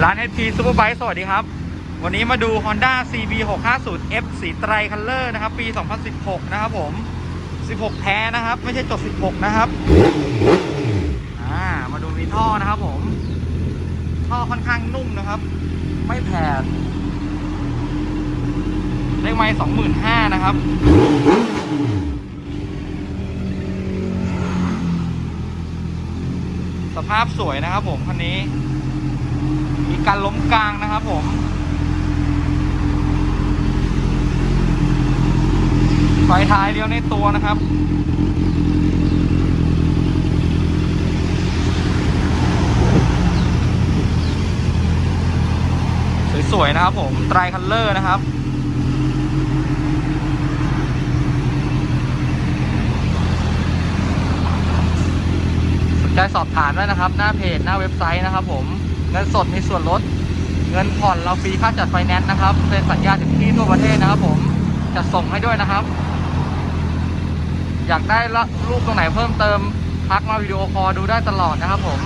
ร้าน HP Superbike สวัสดีครับ วันนี้มาดู Honda CB 650 F สีไตรคัลเลอร์นะครับ ปี 2016 นะครับผม 16 แท้นะครับ ไม่ใช่จด 16 นะครับ อ่า มาดูมีท่อนะครับผม ท่อค่อนข้างนุ่มนะครับ ไม่แผดเลขไม้25,000 นะครับสภาพสวยนะครับผมคันนี้ การล้มกลางนะครับผม ไฟท้ายเลี้ยวในตัวนะครับสวยๆนะครับผมไตรคัลเลอร์นะครับสนใจสอบถามได้นะครับ หน้าเพจหน้าเว็บไซต์นะครับผม เงินสดมีส่วนลด เงินผ่อนเราฟรีค่าจัดไฟแนนซ์นะครับเป็นสัญญาถึงที่ทั่วประเทศนะครับ ผมจะส่งให้ด้วยนะครับ อยากได้รูปตรงไหนเพิ่มเติมทักมาวิดีโอคอลดูได้ตลอดนะครับผม